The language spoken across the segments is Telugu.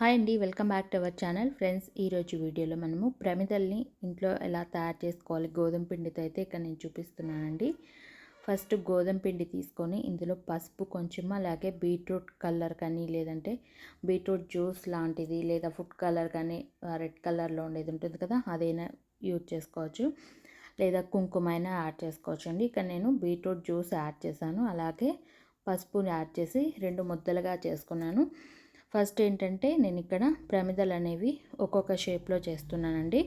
హాయ్ అండి welcome back to our channel. Friends ఈరోజు వీడియోలో మనము ప్రమిదల్ని ఇంట్లో ఎలా తయారు చేసుకోవాలి గోధుమ పిండితో అయితే ఇక్కడ నేను చూపిస్తున్నానండి. ఫస్ట్ గోధుమ పిండి తీసుకొని ఇందులో పసుపు కొంచెం అలాగే బీట్రూట్ కలర్ కానీ లేదంటే బీట్రూట్ జ్యూస్ లాంటిది లేదా ఫుడ్ కలర్ కానీ రెడ్ కలర్లో ఉండేది ఉంటుంది కదా అదైనా యూజ్ చేసుకోవచ్చు. లేదా కుంకుమ అయినా యాడ్ చేసుకోవచ్చు అండి. ఇక్కడ నేను బీట్రూట్ జ్యూస్ యాడ్ చేశాను అలాగే పసుపుని యాడ్ చేసి రెండు ముద్దలుగా చేసుకున్నాను. ఫస్ట్ ఏంటంటే నేను ఇక్కడ ప్రమిదలు అనేవి ఒక్కొక్క షేప్లో చేస్తున్నానండి.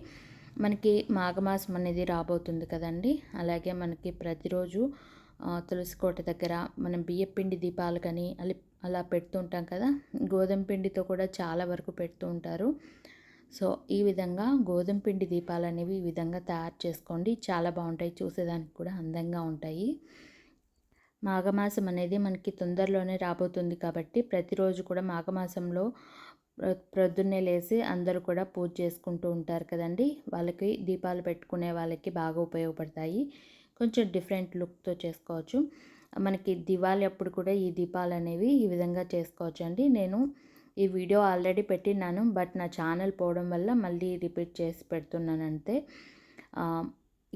మనకి మాఘమాసం అనేది రాబోతుంది కదండి. అలాగే మనకి ప్రతిరోజు తులసి కోట దగ్గర మనం బియ్యపిండి దీపాలు కానీ అలా అలా పెడుతుంటాం కదా. గోధుమ పిండితో కూడా చాలా వరకు పెడుతూ ఉంటారు. సో ఈ విధంగా గోధుమ పిండి దీపాలు అనేవి ఈ విధంగా తయారు చేసుకోండి. చాలా బాగుంటాయి. చూసేదానికి కూడా అందంగా ఉంటాయి. మాఘమాసం అనేది మనకి తొందరలోనే రాబోతుంది కాబట్టి ప్రతిరోజు కూడా మాఘమాసంలో ప్రొద్దున్నే లేచి అందరూ కూడా పూజ చేసుకుంటూ ఉంటారు కదండి. వాళ్ళకి దీపాలు పెట్టుకునే వాళ్ళకి బాగా ఉపయోగపడతాయి. కొంచెం డిఫరెంట్ లుక్తో చేసుకోవచ్చు. మనకి దివాళి అప్పుడు కూడా ఈ దీపాలు అనేవి ఈ విధంగా చేసుకోవచ్చు అండి. నేను ఈ వీడియో ఆల్రెడీ పెట్టినాను బట్ నా ఛానల్ పోవడం వల్ల మళ్ళీ రిపీట్ చేసి పెడుతున్నాను అంతే.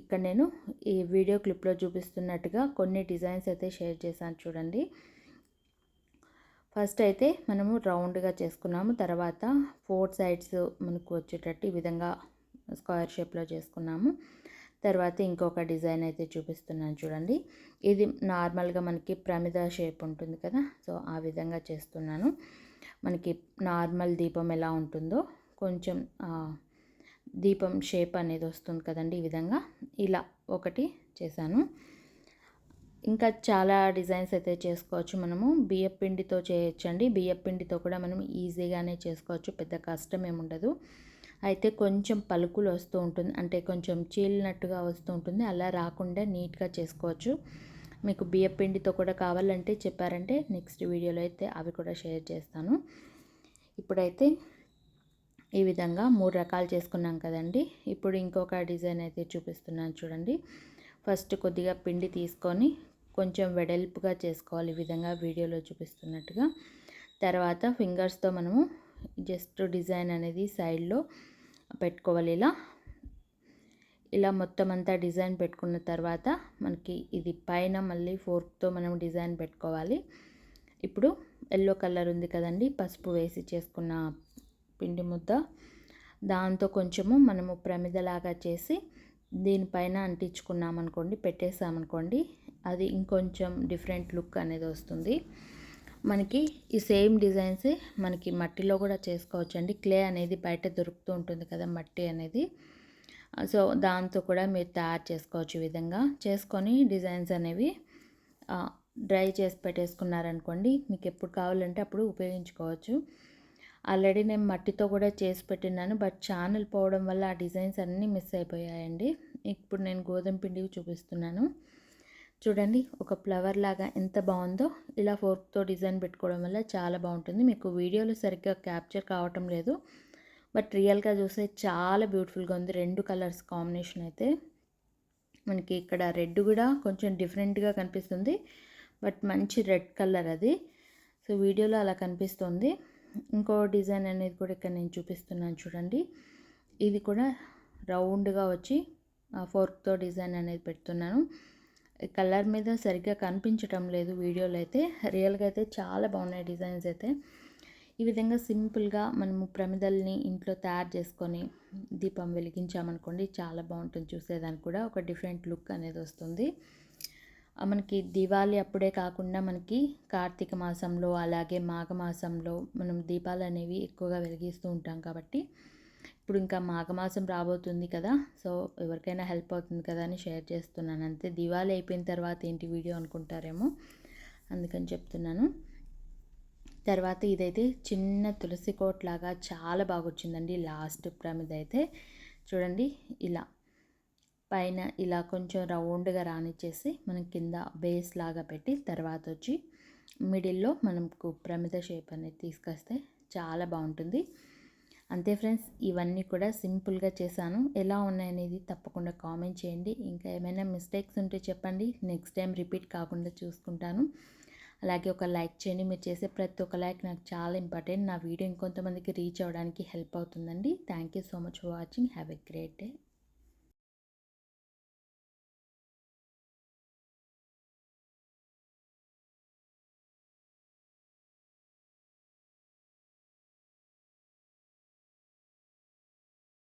ఇక్కడ నేను ఈ వీడియో క్లిప్లో చూపిస్తున్నట్టుగా కొన్ని డిజైన్స్ అయితే షేర్ చేశాను చూడండి. ఫస్ట్ అయితే మనము రౌండ్గా చేసుకున్నాము. తర్వాత ఫోర్ సైడ్స్ మనకు వచ్చేటట్టు ఈ విధంగా స్క్వేర్ షేప్లో చేసుకున్నాము. తర్వాత ఇంకొక డిజైన్ అయితే చూపిస్తున్నాను చూడండి. ఇది నార్మల్గా మనకి ప్రమిద షేప్ ఉంటుంది కదా సో ఆ విధంగా చేస్తున్నాను. మనకి నార్మల్ దీపం ఎలా ఉంటుందో కొంచెం దీపం షేప్ అనేది వస్తుంది కదండి ఈ విధంగా. ఇలా ఒకటి చేశాను. ఇంకా చాలా డిజైన్స్ అయితే చేసుకోవచ్చు మనము. బియ్యం పిండితో చేయొచ్చండి. బియ్యం పిండితో కూడా మనం ఈజీగానే చేసుకోవచ్చు. పెద్ద కష్టం ఏముండదు అయితే కొంచెం పలుకులు వస్తూ ఉంటుంది. అంటే కొంచెం చీలినట్టుగా వస్తూ ఉంటుంది. అలా రాకుండా నీట్గా చేసుకోవచ్చు. మీకు బియ్యం పిండితో కూడా కావాలంటే చెప్పారంటే నెక్స్ట్ వీడియోలో అయితే అవి కూడా షేర్ చేస్తాను. ఇప్పుడైతే ఈ విధంగా మూడు రకాలు చేసుకున్నాం కదండి. ఇప్పుడు ఇంకొక డిజైన్ అయితే చూపిస్తున్నాను చూడండి. ఫస్ట్ కొద్దిగా పిండి తీసుకొని కొంచెం వెడల్పుగా చేసుకోవాలి ఈ విధంగా వీడియోలో చూపిస్తున్నట్టుగా. తర్వాత ఫింగర్స్తో మనము జస్ట్ డిజైన్ అనేది సైడ్లో పెట్టుకోవాలి ఇలా. ఇలా మొత్తం అంతా డిజైన్ పెట్టుకున్న తర్వాత మనకి ఇది పైన మళ్ళీ ఫోర్క్తో మనం డిజైన్ పెట్టుకోవాలి. ఇప్పుడు ఎల్లో కలర్ ఉంది కదండి. పసుపు వేసి చేసుకున్న పిండి ముద్ద. దాంతో కొంచెము మనము ప్రమిదలాగా చేసి దీనిపైన అంటించుకున్నామనుకోండి పెట్టేసామనుకోండి అది ఇంకొంచెం డిఫరెంట్ లుక్ అనేది వస్తుంది. మనకి ఈ సేమ్ డిజైన్స్ మనకి మట్టిలో కూడా చేసుకోవచ్చు అండి క్లే అనేది బయట దొరుకుతూ ఉంటుంది కదా మట్టి అనేది. సో దాంతో కూడా మీరు తయారు చేసుకోవచ్చు ఈ విధంగా. చేసుకొని డిజైన్స్ అనేవి డ్రై చేసి పెట్టేసుకున్నారనుకోండి మీకు ఎప్పుడు కావాలంటే అప్పుడు ఉపయోగించుకోవచ్చు. ఆల్రెడీ నేను మట్టితో కూడా చేసి పెట్టినాను బట్ ఛానల్ పోవడం వల్ల ఆ డిజైన్స్ అన్నీ మిస్ అయిపోయాయండి. ఇప్పుడు నేను గోధుమ పిండి చూపిస్తున్నాను. చూడండి ఒక ఫ్లవర్ లాగా ఎంత బాగుందో. ఇలా ఫోర్క్తో డిజైన్ పెట్టుకోవడం వల్ల చాలా బాగుంటుంది. మీకు వీడియోలో సరిగ్గా క్యాప్చర్ కావటం లేదు. బట్ రియల్గా చూస్తే చాలా బ్యూటిఫుల్గా ఉంది. రెండు కలర్స్ కాంబినేషన్ అయితే. మనకి ఇక్కడ రెడ్ కూడా కొంచెం డిఫరెంట్గా కనిపిస్తుంది. బట్ మంచి రెడ్ కలర్ అది. సో వీడియోలో అలా కనిపిస్తుంది. ఇంకో డిజైన్ అనేది కూడా ఇక్కడ నేను చూపిస్తున్నాను చూడండి. ఇది కూడా రౌండ్గా వచ్చి ఫోర్క్తో డిజైన్ అనేది పెడుతున్నాను. కలర్ మీద సరిగ్గా కనిపించటం లేదు వీడియోలో అయితే. రియల్గా అయితే చాలా బాగున్నాయి డిజైన్స్ అయితే. ఈ విధంగా సింపుల్గా మనము ప్రమిదల్ని ఇంట్లో తయారు చేసుకొని దీపం వెలిగించామనుకోండి చాలా బాగుంటుంది చూసేదానికి కూడా. ఒక డిఫరెంట్ లుక్ అనేది వస్తుంది. మనకి దివాళీ అప్పుడే కాకుండా మనకి కార్తీక మాసంలో అలాగే మాఘమాసంలో మనం దీపాలు అనేవి ఎక్కువగా వెలిగిస్తూ ఉంటాం కాబట్టి ఇప్పుడు ఇంకా మాఘమాసం రాబోతుంది కదా సో ఎవరికైనా హెల్ప్ అవుతుంది కదా అని షేర్ చేస్తున్నాను. అంతే దివాళీ అయిపోయిన తర్వాత ఏంటి వీడియో అనుకుంటారేమో అందుకని చెప్తున్నాను. తర్వాత ఇదైతే చిన్న తులసి కోట్ లాగా చాలా బాగా వచ్చిందండి లాస్ట్ ప్రమిద అయితే చూడండి ఇలా పైన ఇలా కొంచెం రౌండ్గా రానిచ్చేసి మనం కింద బేస్ లాగా పెట్టి తర్వాత వచ్చి మిడిల్లో మనకు ప్రమిద షేప్ అనేది తీసుకొస్తే చాలా బాగుంటుంది. అంతే ఫ్రెండ్స్ ఇవన్నీ కూడా సింపుల్గా చేశాను. ఎలా ఉన్నాయనేది తప్పకుండా కామెంట్ చేయండి. ఇంకా ఏమైనా మిస్టేక్స్ ఉంటే చెప్పండి. నెక్స్ట్ టైం రిపీట్ కాకుండా చూసుకుంటాను. అలాగే ఒక లైక్ చేయండి. మీరు చేసే ప్రతి ఒక్క లైక్ నాకు చాలా ఇంపార్టెంట్. నా వీడియో ఇంకొంతమందికి రీచ్ అవ్వడానికి హెల్ప్ అవుతుందండి. Thank you so much for watching. Have a great day.